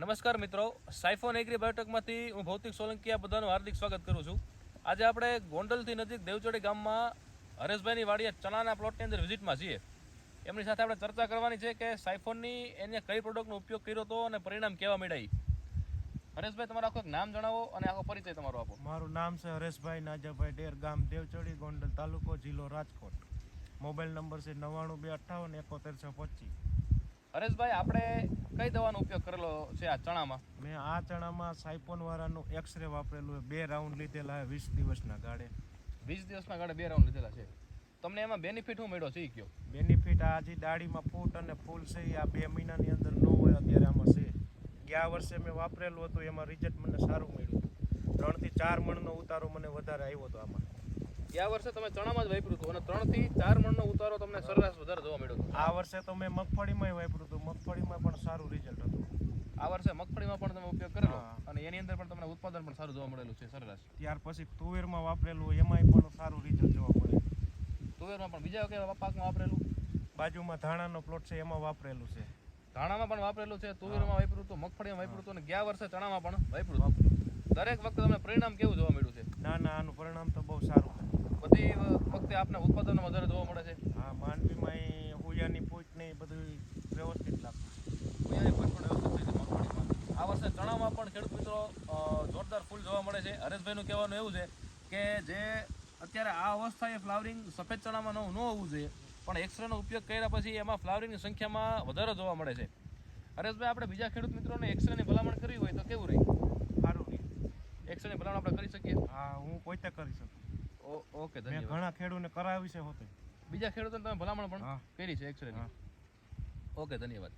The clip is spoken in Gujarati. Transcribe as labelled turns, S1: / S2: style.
S1: નમસ્કાર મિત્રો સાયફોન એગ્રી બાયોટેકમાંથી હું ભૌતિક સોલંકી આ બધાનું હાર્દિક સ્વાગત કરું છું. આજે આપણે ગોંડલથી નજીક દેવચોડી ગામમાં હરેશભાઈની વાડીએ ચણાના પ્લોટની અંદર વિઝિટમાં છીએ. એમની સાથે આપણે ચર્ચા કરવાની છે કે સાયફોનની એને કઈ પ્રોડક્ટનો ઉપયોગ કર્યો હતો અને પરિણામ કેવા મળ્યા હરેશભાઈ, તમારું આખું નામ જણાવો અને આખો પરિચય તમારો આપો.
S2: મારું નામ છે હરેશભાઈ નાજાભાઈ ડેર, ગામ દેવચોડી, ગોંડલ તાલુકો જિલ્લો રાજકોટ. મોબાઈલ નંબર છે નવ્વાણું બે અઠ્ઠાવન એકોતેર છ પચીસ.
S1: હરેશભાઈ આપણે કઈ દવાનો ઉપયોગ કરેલો છે આ ચણામાં?
S2: મેં આ ચણામાં સાયપોન વાળાનું એક્સરે વાપરેલું. બે રાઉન્ડ લીધેલા છે વીસ દિવસના ગાળે.
S1: વીસ દિવસના ગાળે બે રાઉન્ડ લીધેલા છે. તમને એમાં બેનિફિટ શું મળ્યો છે? એ કયો.
S2: બેનિફિટ આ જે દાઢીમાં ફૂટ અને ફૂલ છે. આ બે મહિનાની અંદર ન હોય અત્યારે આમાં છે. ગયા વર્ષે મેં વાપરેલું હતું એમાં રિઝલ્ટ મને સારું મળ્યું. ત્રણથી ચાર મણનો ઉતારો મને વધારે આવ્યો હતો આમાં.
S1: ગયા વર્ષે તમે ચણામાં જ વાપર્યું હતું અને ત્રણથી ચાર મણનો ઉતારો તમને સરેરાશ વધારે જોવા
S2: આ વર્ષે તો મેં મગફળીમાં વાપર્યું હતું. મગફળીમાં પણ સારું રિઝલ્ટ હતું.
S1: આ વર્ષે મગફળીમાં પણ તમે ઉપયોગ કરેલો? અને એની અંદર પણ તમને ઉત્પાદન પણ સારું જોવા મળેલું છે સરેરાશ?
S2: ત્યાર પછી તુવેરમાં વાપરેલું એમાંય પણ સારું રિઝલ્ટ જોવા મળે.
S1: તુવેરમાં પણ બીજા કેવા પાકમાં વાપરેલું?
S2: બાજુમાં ધાણાનો પ્લોટ છે એમાં વાપરેલું છે.
S1: ધાણામાં પણ વાપરેલું છે તુવેરમાં વાપર્યું હતું મગફળીમાં વાપર્યું હતું અને ગયા વર્ષે ચણામાં પણ વાપર્યું હતું. દરેક વખતે તમને પરિણામ કેવું જોવા મળ્યું છે?
S2: ના ના આનું પરિણામ તો બહુ સારું
S1: બધી વખતે આપને ઉત્પાદનમાં વધારે જોવા મળે છે?
S2: હા માંડવીમાં ય હુયાની પૂંછ ને એ બધું વ્યવસ્થિત લાગતું
S1: ઉયાની કોઈ પણ વ્યવસ્થિત થઈ છે મગફળીમાં આ વર્ષે પણ ખેડૂત મિત્રો જોરદાર ફૂલ જોવા મળે છે. હરેશભાઈનું કહેવાનું એવું છે કે જે અત્યારે આ અવસ્થાએ ફ્લાવરિંગ સફેદ ચણામાં ન ન હોવું જોઈએ પણ એક્સરેનો ઉપયોગ કર્યા પછી એમાં ફ્લાવરિંગની સંખ્યામાં વધારે જોવા મળે છે. હરેશભાઈ આપણે બીજા ખેડૂત મિત્રોને એક્સરેની ભલામણ કરવી હોય તો કેવું રહે?
S2: સારું રહે.
S1: એક્સરેની ભલામણ આપણે કરી શકીએ?
S2: હા હું પોતે કરી શકું.
S1: ઓકે ધન્યવાદ.
S2: ઘણા ખેડૂતને કરાવી છે હોતે.
S1: બીજા ખેડૂતોને તમે ભલામણ પણ કરી છે એક્સરેની? ઓકે ધન્યવાદ.